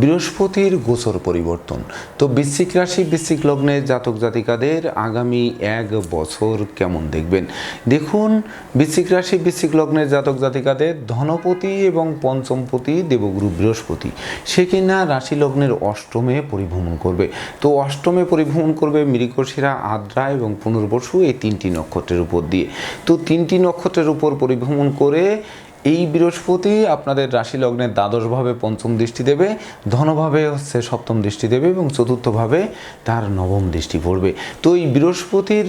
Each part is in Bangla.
বৃহস্পতির গোচর পরিবর্তন। তো বৃশ্চিক রাশি, বৃশ্চিক লগ্নের জাতক জাতিকাদের আগামী এক বছর কেমন দেখবেন? দেখুন, বৃশ্চিক রাশি, বৃশ্চিক লগ্নের জাতক জাতিকাদের ধনপতি এবং পঞ্চমপতি দেবগুরু বৃহস্পতি। সে কিনা রাশি লগ্নের অষ্টমে পরিভ্রমণ করবে। তো অষ্টমে পরিভ্রমণ করবে মৃগশিরা, আদ্রা এবং পুনর্বসু এই তিনটি নক্ষত্রের উপর দিয়ে। তো তিনটি নক্ষত্রের উপর পরিভ্রমণ করে এই বৃহস্পতি আপনাদের রাশি লগ্নের দ্বাদশভাবে পঞ্চম দৃষ্টি দেবে, ধনভাবে হচ্ছে সপ্তম দৃষ্টি দেবে এবং চতুর্থভাবে তার নবম দৃষ্টি পড়বে। তো এই বৃহস্পতির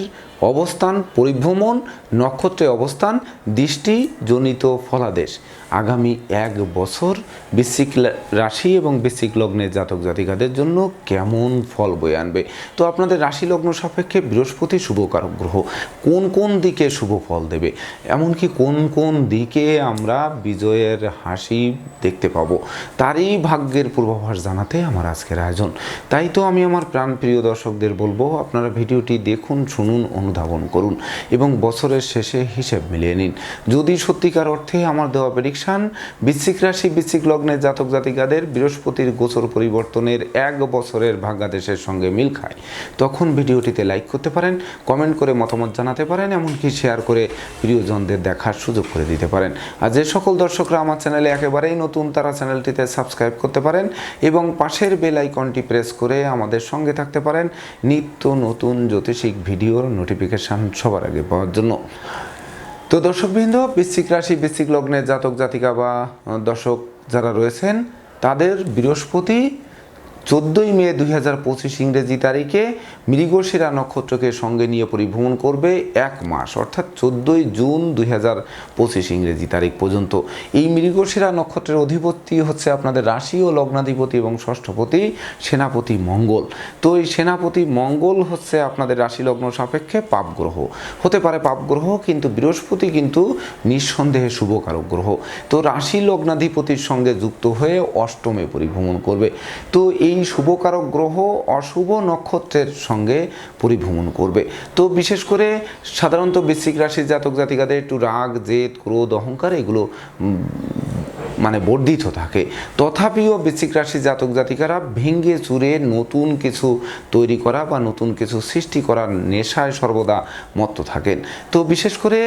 অবস্থান, পরিভ্রমণ, নক্ষত্রে অবস্থান, দৃষ্টি জনিত ফলাদেশ। আগামী এক বছর বৃশ্চিক রাশি এবং বৃশ্চিক লগ্নের জাতক জাতিকাদের জন্য কেমন ফল বয়ে আনবে? তো আপনাদের রাশি লগ্ন সাপেক্ষে বৃহস্পতি শুভকারক গ্রহ, কোন কোন দিকে শুভ ফল দেবে? এমনকি কোন কোন দিকে আমরা বিজয়ের হাসি দেখতে পাবো? তারই ভাগ্যের পূর্বাভাস জানাতে আমার আজকের আয়োজন। তাই তো আমি আমার প্রাণপ্রিয় দর্শকদের বলব, আপনারা ভিডিওটি দেখুন, শুনুন, অনুধাবন করুন এবং বছরের শেষে হিসেব মিলিয়ে নিন। যদি সত্যিকার অর্থে আমার দেওয়া প্রেডিকশান বৃশ্চিক রাশি, বৃশ্চিক লগ্নের জাতক জাতিকাদের বৃহস্পতির গোচর পরিবর্তনের এক বছরের ভাগ্যাদেশের সঙ্গে মিল খায়। তখন ভিডিওটিতে লাইক করতে পারেন, কমেন্ট করে মতামত জানাতে পারেন, এমনকি শেয়ার করে প্রিয়জনদের দেখার সুযোগ করে দিতে পারেন। আর যে সকল দর্শকরা আমার চ্যানেলে একেবারেই নতুন, তারা চ্যানেলটিতে সাবস্ক্রাইব করতে পারেন এবং পাশের বেল আইকনটি প্রেস করে আমাদের সঙ্গে থাকতে পারেন নিত্য নতুন জ্যোতিষিক ভিডিওর নোটিফিকেশান সবার আগে পাওয়ার জন্য। তো দর্শকবৃন্দ বৃশ্চিক রাশি বৃশ্চিক লগ্নের জাতক জাতিকা বা দর্শক যারা রয়েছেন তাদের বৃহস্পতি চোদ্দোই মে দুই হাজার পঁচিশ ইংরেজি তারিখে মৃগশিরা নক্ষত্রকে সঙ্গে নিয়ে পরিভ্রমণ করবে এক মাস, অর্থাৎ চোদ্দোই জুন দুই হাজার পঁচিশ ইংরেজি তারিখ পর্যন্ত। এই মৃগশিরা নক্ষত্রের অধিপতি হচ্ছে আপনাদের রাশি ও লগ্নাধিপতি এবং ষষ্ঠপতি সেনাপতি মঙ্গল। তো এই সেনাপতি মঙ্গল হচ্ছে আপনাদের রাশি লগ্ন সাপেক্ষে পাপ গ্রহ। হতে পারে পাপ গ্রহ, কিন্তু বৃহস্পতি কিন্তু নিঃসন্দেহে শুভকারক গ্রহ। তো রাশি লগ্নাধিপতির সঙ্গে যুক্ত হয়ে অষ্টমে পরিভ্রমণ করবে। তো এই শুভকারক গ্রহ অশুভ নক্ষত্রের সঙ্গে পরিভ্রমণ করবে। তো বিশেষ করে সাধারণত বৃশ্চিক রাশির জাতক জাতিকাদের একটু রাগ, জেদ, ক্রোধ, অহংকার এগুলো মানে বর্ধিত থাকে। তথাপিও বৃশ্চিক রাশির জাতক জাতিকারা ভেঙ্গে চুরে নতুন কিছু তৈরি করা বা নতুন কিছু সৃষ্টি করার নেশায় সর্বদা মত্ত থাকেন। তো বিশেষ করে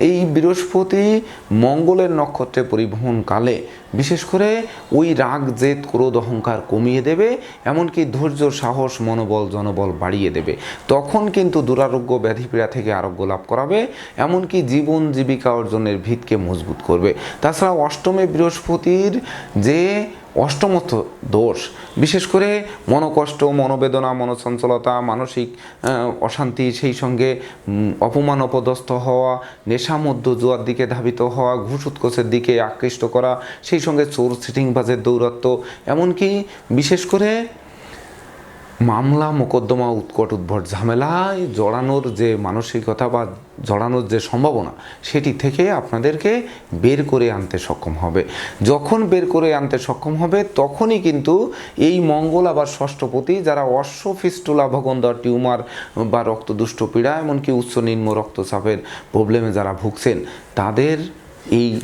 এই বৃহস্পতি মঙ্গলের নক্ষত্রে পরিভ্রমণকালে বিশেষ করে ওই রাগ, জেদ, ক্রোধ, অহংকার কমিয়ে দেবে, এমনকি ধৈর্য, সাহস, মনোবল, জনবল বাড়িয়ে দেবে। তখন কিন্তু দুরারোগ্য ব্যাধিপীড়া থেকে আরোগ্য লাভ করাবে, এমনকি জীবন জীবিকা অর্জনের ভিতকে মজবুত করবে। তাছাড়া অষ্টমে বৃহস্পতির যে অষ্টমত দোষ। বিশেষ করে মনোকষ্ট, মনোবেদনা, মনোচঞ্চলতা, মানসিক অশান্তি, সেই সঙ্গে অপমান, অপদস্থ হওয়া নেশা মধ্য জোয়ার দিকে ধাবিত হওয়া, ঘুষ উৎকোষের দিকে আকৃষ্ট করা, সেই সঙ্গে চোর সিটিংবাজের দৌরত্ব এমনকি বিশেষ করে মামলা মোকদ্দমা উৎকট উদ্ভট ঝামেলায় জড়ানোর যে মানসিকতা বা জড়ানোর যে সম্ভাবনা, সেটি থেকে আপনাদেরকে বের করে আনতে সক্ষম হবে। যখন বের করে আনতে সক্ষম হবে, তখনই কিন্তু এই মঙ্গল আবার ষষ্ঠপতি যারা অশ্ব ফিস্টুলা ভগন্দর টিউমার বা রক্তদুষ্ট পীড়া, এমনকি উচ্চ নিম্ন রক্তচাপের প্রবলেমে যারা ভুগছেন, তাদের এই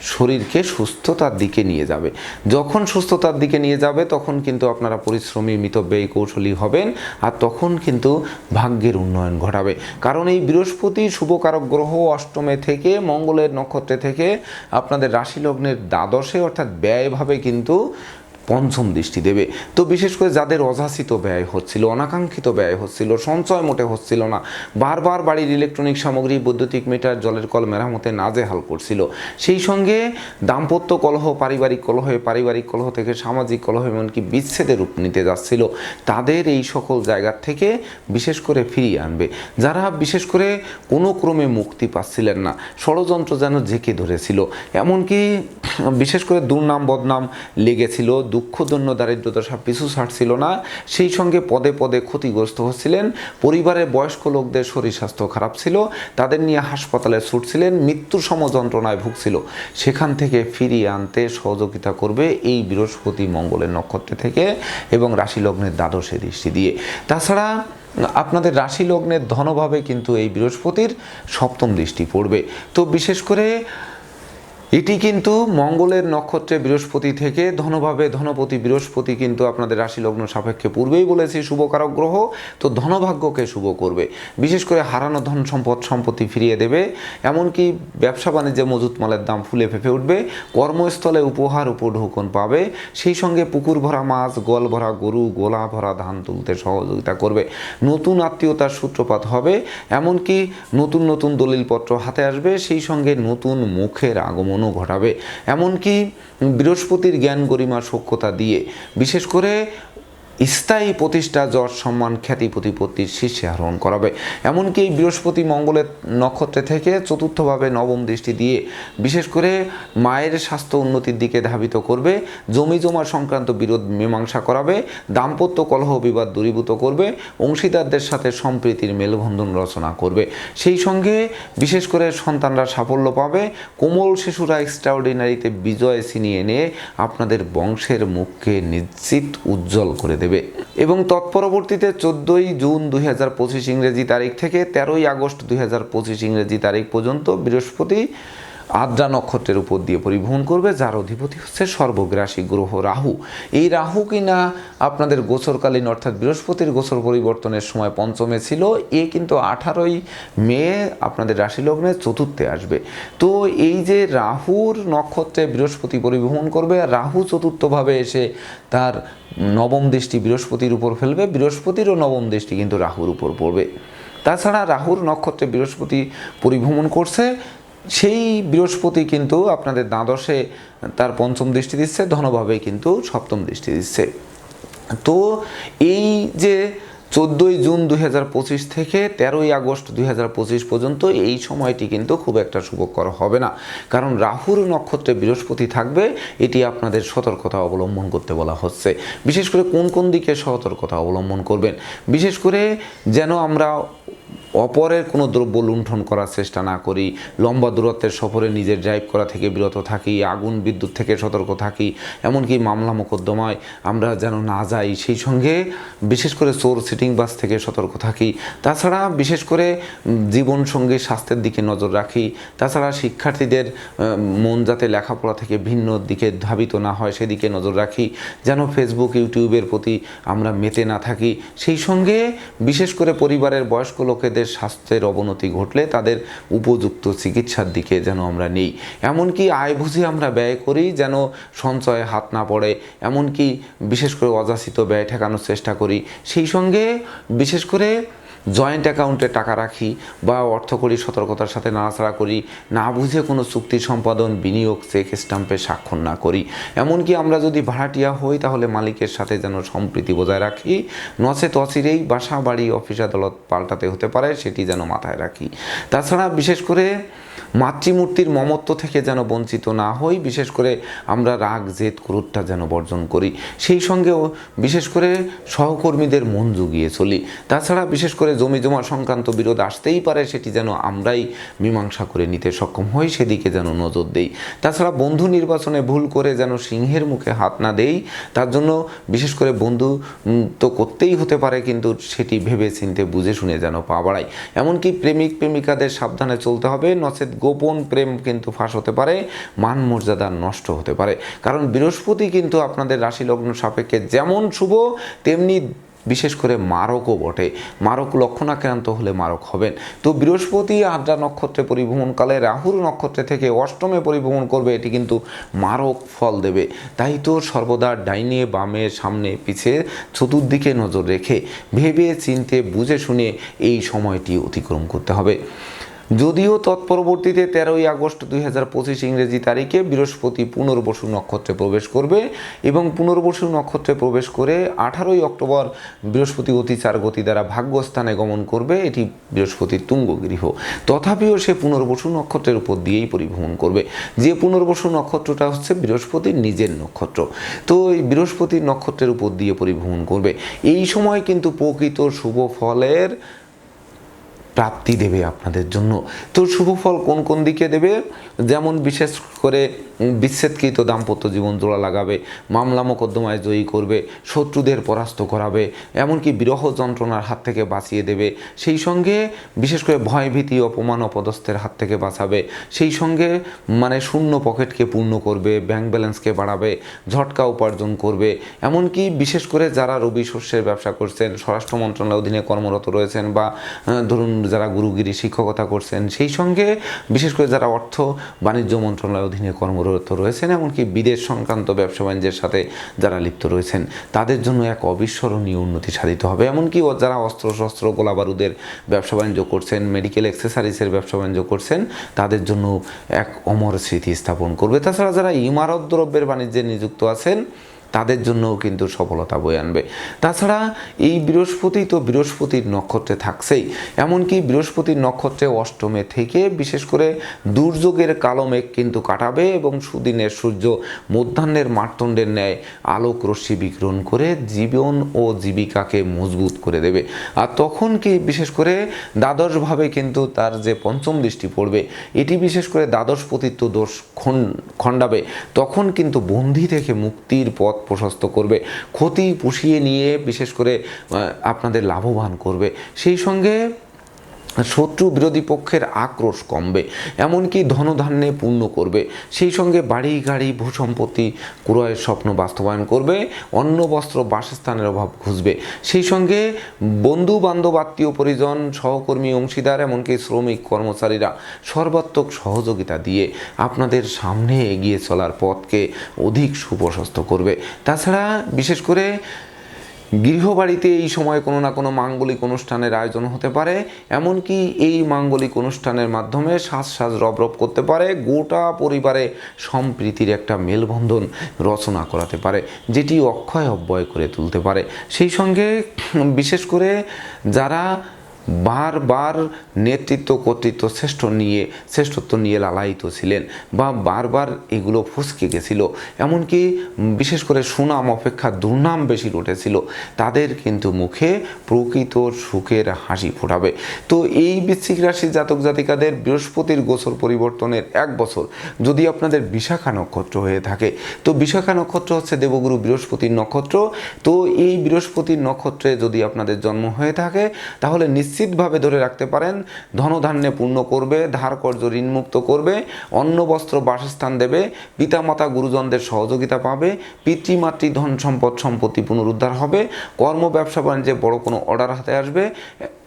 শরীরকে সুস্থতার দিকে নিয়ে যাবে। যখন সুস্থতার দিকে নিয়ে যাবে, তখন কিন্তু আপনারা পরিশ্রমী মিতব্যয়ী কৌশলী হবেন আর তখন কিন্তু ভাগ্যের উন্নয়ন ঘটাবে। কারণ এই বৃহস্পতি শুভকারক গ্রহ অষ্টমে থেকে, মঙ্গলের নক্ষত্রে থেকে আপনাদের রাশি লগ্নের দ্বাদশে অর্থাৎ ব্যয়ভাবে কিন্তু পঞ্চম দৃষ্টি দেবে। তো বিশেষ করে যাদের অযাচিত ব্যয় হচ্ছিল, অনাকাঙ্ক্ষিত ব্যয় হচ্ছিল, সঞ্চয় মোটে হচ্ছিল না, বারবার বাড়ির ইলেকট্রনিক সামগ্রী, বৈদ্যুতিক মিটার জলের কল মেরামতে নাজেহাল করছিল। সেই সঙ্গে দাম্পত্য কলহ, পারিবারিক কলহে পারিবারিক কলহ থেকে সামাজিক কলহ এমনকি বিচ্ছেদের রূপ নিতে যাচ্ছিল। তাদের এই সকল জায়গার থেকে বিশেষ করে ফিরিয়ে আনবে। যারা বিশেষ করে কোনো ক্রমে মুক্তি পাচ্ছিলেন না, ষড়যন্ত্র যেন জেঁকে ধরেছিল। এমনকি বিশেষ করে দুর্নাম বদনাম লেগেছিল দুঃখদন্য দারিদ্রতা পিছু ছাড়ছিল না। সেই সঙ্গে পদে পদে ক্ষতিগ্রস্ত হচ্ছিলেন। পরিবারের বয়স্ক লোকদের শরীর স্বাস্থ্য খারাপ ছিল। তাদের নিয়ে হাসপাতালে ছুটছিলেন। মৃত্যু সম যন্ত্রণায় ভুগছিল। সেখান থেকে ফিরিয়ে আনতে সহযোগিতা করবে এই বৃহস্পতি মঙ্গলের নক্ষত্রে থেকে এবং রাশি লগ্নের দ্বাদশে দৃষ্টি দিয়ে। তাছাড়া আপনাদের রাশি লগ্নের ধনভাবে কিন্তু এই বৃহস্পতির সপ্তম দৃষ্টি পড়বে। তো বিশেষ করে এটি কিন্তু মঙ্গলের নক্ষত্রে বৃহস্পতি থেকে ধনভাবে ধনপতি বৃহস্পতি কিন্তু আপনাদের রাশি লগ্ন সাপেক্ষে পূর্বেই বলেছি শুভকারক গ্রহ, তো ধনভাগ্যকে শুভ করবে। বিশেষ করে হারানো ধন সম্পদ সম্পত্তি ফিরিয়ে দেবে, এমনকি ব্যবসা বাণিজ্যে মজুত মালের দাম ফুলে ফেঁপে উঠবে, কর্মস্থলে উপহার উপঢৌকন পাবে, সেই সঙ্গে পুকুর ভরা মাছ গোয়াল ভরা গরু, গোলা ভরা ধান তুলতে সহযোগিতা করবে। নতুন আত্মীয়তার সূত্রপাত হবে, এমনকি নতুন নতুন দলিলপত্র হাতে আসবে, সেই সঙ্গে নতুন মুখের আগমনও ঘটাবে। এমনকি বৃহস্পতির জ্ঞান গরিমা সক্ষতা দিয়ে। বিশেষ করে স্থায়ী প্রতিষ্ঠা যশ সম্মান খ্যাতি প্রতিপত্তির শীর্ষে আরোহণ করাবে। এমনকি এই বৃহস্পতি মঙ্গলের নক্ষত্রে থেকে চতুর্থভাবে নবম দৃষ্টি দিয়ে বিশেষ করে মায়ের স্বাস্থ্য উন্নতির দিকে ধাবিত করবে, জমি জমা সংক্রান্ত বিরোধ মীমাংসা করাবে, দাম্পত্য কলহ বিবাদ দূরীভূত করবে, অংশীদারদের সাথে সম্প্রীতির মেলবন্ধন রচনা করবে। সেই সঙ্গে বিশেষ করে সন্তানরা সাফল্য পাবে। কোমল শিশুরা এক্সট্রাঅর্ডিনারিতে বিজয় ছিনিয়ে এনে আপনাদের বংশের মুখকে নিশ্চিত উজ্জ্বল করে দেবে। এবং তৎপরবর্তীতে চোদ্দোই জুন দুই হাজার পঁচিশ ইংরেজি তারিখ থেকে তেরোই আগস্ট দুই হাজার পঁচিশ ইংরেজি তারিখ পর্যন্ত বৃহস্পতি আদ্রা নক্ষত্রের উপর দিয়ে পরিবহন করবে, যার অধিপতি হচ্ছে সর্বগ্রাসী গ্রহ রাহু। এই রাহু কিনা আপনাদের গোচরকালীন অর্থাৎ বৃহস্পতির গোচর পরিবর্তনের সময় পঞ্চমে ছিল, এ কিন্তু আঠারোই মে আপনাদের রাশি লগ্নে চতুর্থে আসবে। তো এই যে রাহুর নক্ষত্রে বৃহস্পতি পরিবহন করবে, আর রাহু চতুর্থভাবে এসে তার নবম দৃষ্টি বৃহস্পতির উপর ফেলবে, বৃহস্পতিরও নবম দৃষ্টি কিন্তু রাহুর উপর পড়বে। তাছাড়া রাহুর নক্ষত্রে বৃহস্পতি পরিভ্রমণ করছে সেই বৃহস্পতি কিন্তু আপনাদের দ্বাদশে তার পঞ্চম দৃষ্টি দিচ্ছে, ধনভাবে কিন্তু সপ্তম দৃষ্টি দিচ্ছে। তো এই যে চোদ্দোই জুন দুই হাজার পঁচিশ থেকে তেরোই আগস্ট দুই হাজার পঁচিশ পর্যন্ত এই সময়টি কিন্তু খুব একটা শুভকর হবে না। কারণ রাহুর নক্ষত্রে বৃহস্পতি থাকবে, এটি আপনাদের সতর্কতা অবলম্বন করতে বলা হচ্ছে। বিশেষ করে কোন কোন দিকে সতর্কতা অবলম্বন করবেন? বিশেষ করে যেন আমরা অপরের কোনো দ্রব্য লুণ্ঠন করার চেষ্টা না করি, লম্বা দূরত্বের সফরে নিজের ড্রাইভ করা থেকে বিরত থাকি, আগুন বিদ্যুৎ থেকে সতর্ক থাকি, এমনকি মামলা মোকদ্দমায় আমরা যেন না যাই, সেই সঙ্গে বিশেষ করে চোর সিটিং বাস থেকে সতর্ক থাকি। তাছাড়া বিশেষ করে জীবন সঙ্গী স্বাস্থ্যের দিকে নজর রাখি। তাছাড়া শিক্ষার্থীদের মন যাতে লেখাপড়া থেকে ভিন্ন দিকে ধাবিত না হয়, সেদিকে নজর রাখি। যেন ফেসবুক ইউটিউবের প্রতি আমরা মেতে না থাকি। সেই সঙ্গে বিশেষ করে পরিবারের বয়স্ক লোকেদের স্বাস্থ্যের অবনতি ঘটলে তাদের উপযুক্ত চিকিৎসার দিকে যেন আমরা নেই। এমনকি আয় বুঝে আমরা ব্যয় করি যেন সঞ্চয়ে হাত না পড়ে। এমনকি বিশেষ করে অযাচিত ব্যয় ঠেকানোর চেষ্টা করি। সেই সঙ্গে বিশেষ করে জয়েন্ট অ্যাকাউন্টে টাকা রাখি বা অর্থ করি, সতর্কতার সাথে নাড়াচাড়া করি, না বুঝে কোনো চুক্তি সম্পাদন, বিনিয়োগ, চেক স্টাম্পে স্বাক্ষর না করি। এমনকি আমরা যদি ভাড়াটিয়া হই, তাহলে মালিকের সাথে যেন সম্প্রীতি বজায় রাখি। নচেত অচিরেই বাসা, বাড়ি, অফিস আদালত পাল্টাতে হতে পারে, সেটি যেন মাথায় রাখি। তাছাড়া বিশেষ করে মাতৃমূর্তির মমত্ব থেকে যেন বঞ্চিত না হই, বিশেষ করে আমরা রাগ, জেদ, ক্রোধটা যেন বর্জন করি। সেই সঙ্গেও বিশেষ করে সহকর্মীদের মন জুগিয়ে চলি। তাছাড়া বিশেষ করে জমি জমা সংক্রান্ত বিরোধ আসতেই পারে, সেটি যেন আমরাই মীমাংসা করে নিতে সক্ষম হই, সেদিকে যেন নজর দেই। তাছাড়া বন্ধু নির্বাচনে ভুল করে যেন সিংহের মুখে হাত না দেই, তার জন্য বিশেষ করে বন্ধু তো করতেই হতে পারে, কিন্তু সেটি ভেবে চিনতে বুঝে শুনে যেন পা বাড়ায় এমনকি প্রেমিক প্রেমিকাদের সাবধানে চলতে হবে নচেত গোপন প্রেম কিন্তু ফাঁস হতে পারে, মান মর্যাদা নষ্ট হতে পারে। কারণ বৃহস্পতি কিন্তু আপনাদের রাশি লগ্ন সাপেক্ষে যেমন শুভ, তেমনি বিশেষ করে মারকও বটে। মারক লক্ষণাক্রান্ত হলে মারক হবেন। তো বৃহস্পতি আদ্রা নক্ষত্রে পরিভ্রমণকালে রাহুর নক্ষত্রে থেকে অষ্টমে পরিভ্রমণ করবে, এটি কিন্তু মারক ফল দেবে। তাই তো সর্বদা ডাইনে, বামে, সামনে, পিছে, চতুর্দিকে নজর রেখে ভেবে, চিনতে, বুঝে, শুনে এই সময়টি অতিক্রম করতে হবে। যদিও তৎপরবর্তীতে তেরোই আগস্ট দুই হাজার পঁচিশ ইংরেজি তারিখে বৃহস্পতি পুনর্বসু নক্ষত্রে প্রবেশ করবে এবং পুনর্বসু নক্ষত্রে প্রবেশ করে আঠারোই অক্টোবর বৃহস্পতি অতিচার গতি দ্বারা ভাগ্যস্থানে গমন করবে। এটি বৃহস্পতির তুঙ্গ গৃহ তথাপিও সে পুনর্বসু নক্ষত্রের উপর দিয়েই পরিভ্রমণ করবে। যে পুনর্বসু নক্ষত্রটা হচ্ছে বৃহস্পতির নিজের নক্ষত্র। তো এই বৃহস্পতির নক্ষত্রের উপর দিয়ে পরিভ্রমণ করবে। এই সময় কিন্তু প্রকৃত শুভ ফলের প্রাপ্তি দেবে আপনাদের জন্য। তো শুভ ফল কোন কোন দিকে দেবে? যেমন বিশেষ করে বিচ্ছেদকৃত দাম্পত্য জীবন জোড়া লাগাবে, মামলা মোকদ্দমায় জয়ী করবে, শত্রুদের পরাস্ত করাবে, এমনকি বিরহ যন্ত্রণার হাত থেকে বাঁচিয়ে দেবে। সেই সঙ্গে বিশেষ করে ভয়ভীতি, অপমান, অপদস্থের হাত থেকে বাঁচাবে। সেই সঙ্গে মানে শূন্য পকেটকে পূর্ণ করবে ব্যাংক ব্যালেন্সকে বাড়াবে, ঝটকা উপার্জন করবে। এমনকি বিশেষ করে যারা রবি শস্যের ব্যবসা করছেন, স্বরাষ্ট্র মন্ত্রণালয়ের অধীনে কর্মরত রয়েছেন বা ধরুন যারা গুরুগিরি শিক্ষকতা করছেন, সেই সঙ্গে বিশেষ করে যারা অর্থ বাণিজ্য মন্ত্রণালয়ের অধীনে কর্মরত রয়েছেন, এমনকি বিদেশ সংক্রান্ত ব্যবসা বাণিজ্যের সাথে যারা লিপ্ত রয়েছেন, তাদের জন্য এক অবিস্মরণীয় উন্নতি সাধিত হবে। এমনকি যারা অস্ত্র শস্ত্র গোলা বারুদের ব্যবসা বাণিজ্য করছেন মেডিকেল অ্যাক্সেসারিজের ব্যবসা বাণিজ্য করছেন, তাদের জন্য এক অমর স্মৃতি স্থাপন করবে। তাছাড়া যারা ইমারত দ্রব্যের বাণিজ্যে নিযুক্ত আছেন তাদের জন্যও কিন্তু সফলতা বয়ে আনবে। তাছাড়া এই বৃহস্পতি তো বৃহস্পতির নক্ষত্রে থাকছেই। এমনকি বৃহস্পতির নক্ষত্রে অষ্টমে থেকে বিশেষ করে দুর্যোগের কালো মেঘ কিন্তু কাটাবে এবং সুদিনের সূর্য মধ্যাহ্নের মার্তণ্ডের ন্যায় আলোক রশ্মি বিকিরণ করে জীবন ও জীবিকাকে মজবুত করে দেবে। আর তখন কি বিশেষ করে দ্বাদশভাবে কিন্তু তার যে পঞ্চম দৃষ্টি পড়বে, এটি বিশেষ করে দ্বাদশ পতিত্ব দোষ খণ্ডাবে, তখন কিন্তু বন্দি থেকে মুক্তির পথ প্রশস্ত করবে ক্ষতি পুষিয়ে নিয়ে বিশেষ করে আপনাদের লাভবান করবে। সেই সঙ্গে শত্রু বিরোধী পক্ষের আক্রোশ কমবে, এমনকি ধনধান্যে পূর্ণ করবে। সেই সঙ্গে বাড়ি, গাড়ি, ভূসম্পত্তি ক্রয়ের স্বপ্ন বাস্তবায়ন করবে, অন্ন, বস্ত্র, বাসস্থানের অভাব ঘুষবে। সেই সঙ্গে বন্ধু, বান্ধব, আত্মীয়, পরিজন, সহকর্মী, অংশীদার, এমনকি শ্রমিক, কর্মচারীরা সর্বাত্মক সহযোগিতা দিয়ে আপনাদের সামনে এগিয়ে চলার পথকে অধিক সুপ্রশস্ত করবে। তাছাড়া বিশেষ করে গৃহবাড়িতে এই সময় কোনো না কোনো মাঙ্গলিক অনুষ্ঠানের আয়োজন হতে পারে, এমনকি এই মাঙ্গলিক অনুষ্ঠানের মাধ্যমে সাজ সাজ রব রব করতে পারে, গোটা পরিবারে সম্প্রীতির একটা মেলবন্ধন রচনা করাতে পারে, যেটি অক্ষয় অব্যয় করে তুলতে পারে। সেই সঙ্গে, বিশেষ করে যারা বারবার নেতৃত্ব কর্তৃত্ব শ্রেষ্ঠ নিয়ে, শ্রেষ্ঠত্ব নিয়ে লালায়িত ছিলেন বা বারবার এগুলো ফুসকে গেছিল। এমনকি বিশেষ করে সুনাম অপেক্ষা দুর্নাম বেশি উঠেছিল তাদের কিন্তু মুখে প্রকৃত সুখের হাসি ফোটাবে। তো এই বৃশ্চিক রাশি জাতক জাতিকাদের বৃহস্পতির গোচর পরিবর্তনের এক বছর যদি আপনাদের বিশাখা নক্ষত্র হয়ে থাকে, তো বিশাখা নক্ষত্র হচ্ছে দেবগুরু বৃহস্পতির নক্ষত্র। তো এই বৃহস্পতির নক্ষত্রে যদি আপনাদের জন্ম হয়ে থাকে, তাহলে নিশ্চিতভাবে ধরে রাখতে পারেন, ধনধান্যে পূর্ণ করবে, ধার কর্য ঋণমুক্ত করবে, অন্ন, বস্ত্র, বাসস্থান দেবে, পিতামাতা, গুরুজনদের সহযোগিতা পাবে, পিতৃমাতৃ ধন সম্পদ সম্পত্তি পুনরুদ্ধার হবে, কর্ম, ব্যবসা, বাণিজ্যে বড় কোনো অর্ডার হাতে আসবে,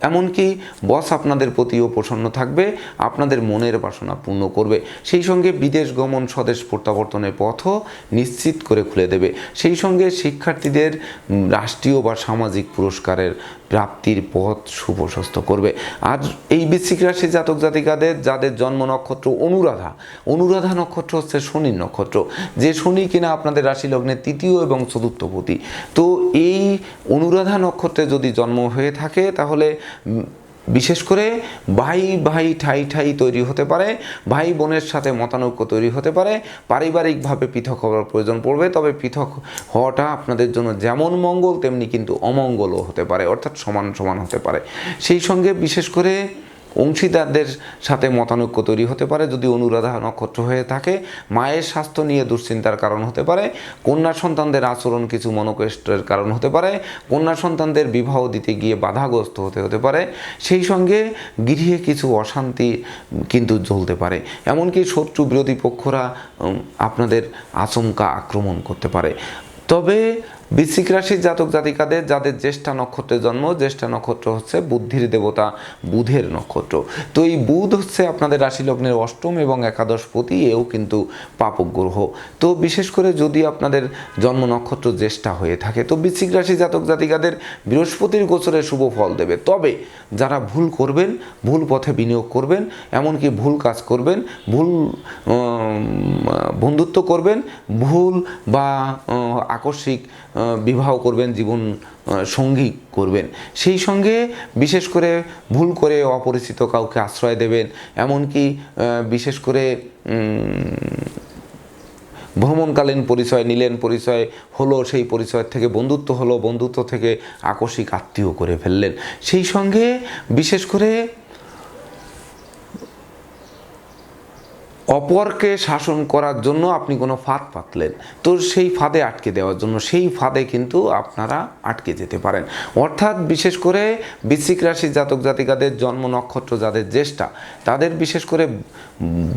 এমনকি বস আপনাদের প্রতিও প্রসন্ন থাকবে, আপনাদের মনের বাসনা পূর্ণ করবে। সেই সঙ্গে বিদেশ গমন, স্বদেশ প্রত্যাবর্তনের পথও নিশ্চিত করে খুলে দেবে। সেই সঙ্গে শিক্ষার্থীদের রাষ্ট্রীয় বা সামাজিক পুরস্কারের প্রাপ্তির পথ সুপ্রশস্ত করবে। আর এই বৃশ্চিক রাশি জাতক জাতিকাদের, যাদের জন্ম নক্ষত্র অনুরাধা অনুরাধা নক্ষত্র হচ্ছে শনির নক্ষত্র। যে শনি কিনা আপনাদের রাশি লগ্নের তৃতীয় এবং চতুর্থপতি তো এই অনুরাধা নক্ষত্রে যদি জন্ম হয়ে থাকে, তাহলে বিশেষ করে ভাই ভাই ঠাই ঠাই তৈরি হতে পারে, ভাই বোনের সাথে মতানৈক্য তৈরি হতে পারে, পারিবারিকভাবে পৃথক হওয়ার প্রয়োজন পড়বে, তবে পৃথক হওয়াটা আপনাদের জন্য যেমন মঙ্গল, তেমনি কিন্তু অমঙ্গলও হতে পারে, অর্থাৎ সমান সমান হতে পারে। সেই সঙ্গে বিশেষ করে অংশীদারদের সাথে মতানৈক্য তৈরি হতে পারে, যদি অনুরাধা নক্ষত্র হয়ে থাকে। মায়ের স্বাস্থ্য নিয়ে দুশ্চিন্তার কারণ হতে পারে, কন্যা সন্তানদের আচরণ কিছু মনোকষ্টের কারণ হতে পারে, কন্যা সন্তানদের বিবাহ দিতে গিয়ে বাধাগ্রস্ত হতে হতে পারে, সেই সঙ্গে গৃহে কিছু অশান্তি কিন্তু জ্বলতে পারে। এমনকি শত্রু বিরোধী পক্ষরা আপনাদের আচমকা আক্রমণ করতে পারে। তবে বৃশ্চিক রাশির জাতক জাতিকাদের যাদের জ্যেষ্ঠা নক্ষত্রের জন্ম, জ্যেষ্ঠা নক্ষত্র হচ্ছে বুদ্ধির দেবতা, বুধের নক্ষত্র। তো এই বুধ হচ্ছে আপনাদের রাশি লগ্নের অষ্টম এবং একাদশ পতি এও কিন্তু পাপক গ্রহ। তো বিশেষ করে যদি আপনাদের জন্ম নক্ষত্র জ্যেষ্ঠা হয়ে থাকে, তো বৃশ্চিক রাশি জাতক জাতিকাদের বৃহস্পতির গোচরে শুভ ফল দেবে। তবে যারা ভুল করবেন, ভুল পথে বিনিয়োগ করবেন, এমনকি ভুল কাজ করবেন, ভুল বন্ধুত্ব করবেন, ভুল বা আকস্মিক বিবাহ করবেন, জীবন সঙ্গী করবেন। সেই সঙ্গে বিশেষ করে ভুল করে অপরিচিত কাউকে আশ্রয় দেবেন, এমনকি বিশেষ করে ভ্রমণকালীন পরিচয়, নিলেন পরিচয় হলো, সেই পরিচয় থেকে বন্ধুত্ব হলো, বন্ধুত্ব থেকে আকস্মিক আত্মীয় করে ফেললেন। সেই সঙ্গে বিশেষ করে অপরকে শাসন করার জন্য আপনি কোনো ফাঁদ পাতলেন। তো সেই ফাঁদে আটকে দেওয়ার জন্য, সেই ফাঁদে কিন্তু আপনারা আটকে যেতে পারেন। অর্থাৎ বিশেষ করে বৃশ্চিক রাশি জাতক জাতিকাদের জন্ম নক্ষত্র যাদের জ্যেষ্ঠা, তাদের বিশেষ করে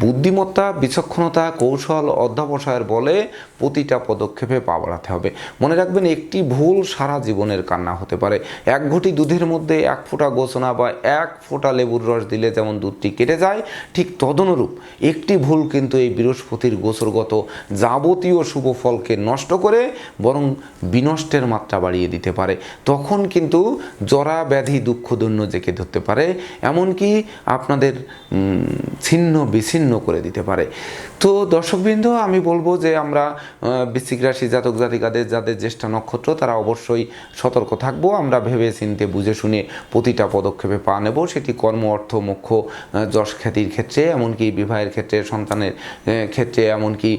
বুদ্ধিমত্তা, বিচক্ষণতা, কৌশল, অধ্যাবসায়ের বলে প্রতিটা পদক্ষেপে পা বাড়াতে হবে। মনে রাখবেন একটি ভুল সারা জীবনের কান্না হতে পারে। এক ঘটি দুধের মধ্যে এক ফোঁটা গোছনা বা এক ফোঁটা লেবুর রস দিলে যেমন দুধটি কেটে যায়, ঠিক তদনুরূপ একটি ভুল কিন্তু এই বৃহস্পতির গোচরগত যাবতীয় শুভ ফলকে নষ্ট করে বরং বিনষ্টের মাত্রা বাড়িয়ে দিতে পারে। তখন কিন্তু জরা ব্যাধি দুঃখদন্য জেকে ধরতে পারে এমনকি আপনাদের ছিন্ন বিচ্ছিন্ন করে দিতে পারে। তো দর্শকবৃন্দ আমি বলব যে আমরা বৃশ্চিক রাশি জাতক জাতিকাদের যাদের জ্যেষ্ঠা নক্ষত্র তারা অবশ্যই সতর্ক থাকব। আমরা ভেবে চিনতে বুঝে শুনে প্রতিটা পদক্ষেপে পা নেব। সেটি কর্ম অর্থ আহ, যশ খ্যাতির ক্ষেত্রে এমনকি বিবাহের ক্ষেত্রে সন্তানের ক্ষেত্রে এমনকি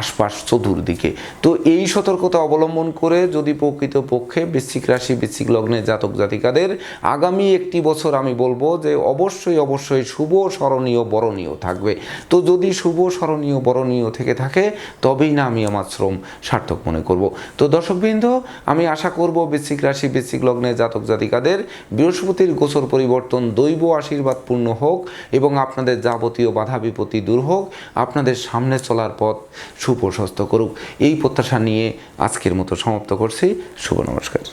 আশপাশ চতুর্দিকে। তো এই সতর্কতা অবলম্বন করে যদি প্রকৃত পক্ষে বৃশ্চিক রাশি, বৃশ্চিক লগ্নের জাতক জাতিকাদের আগামী একটি বছর আমি বলব যে অবশ্যই অবশ্যই শুভ, স্মরণীয়, বরণীয় থাকবে। তো যদি শুভ, স্মরণীয়, বরণীয় থেকে থাকে, তবেই না আমি আমার শ্রম সার্থক মনে করব। তো দর্শকবৃন্দ, আমি আশা করব বৃশ্চিক রাশি, বৃশ্চিক লগ্নের জাতক জাতিকাদের বৃহস্পতির গোচর পরিবর্তন দৈব আশীর্বাদ পূর্ণ হোক এবং আপনাদের যাবতীয় বাধা বিপত্তি দূর হোক, আপনাদের সামনে চলার পথ সুপ্রশস্ত করুক। এই প্রত্যাশা নিয়ে আজকের মতো সমাপ্ত করছি। শুভ নমস্কার।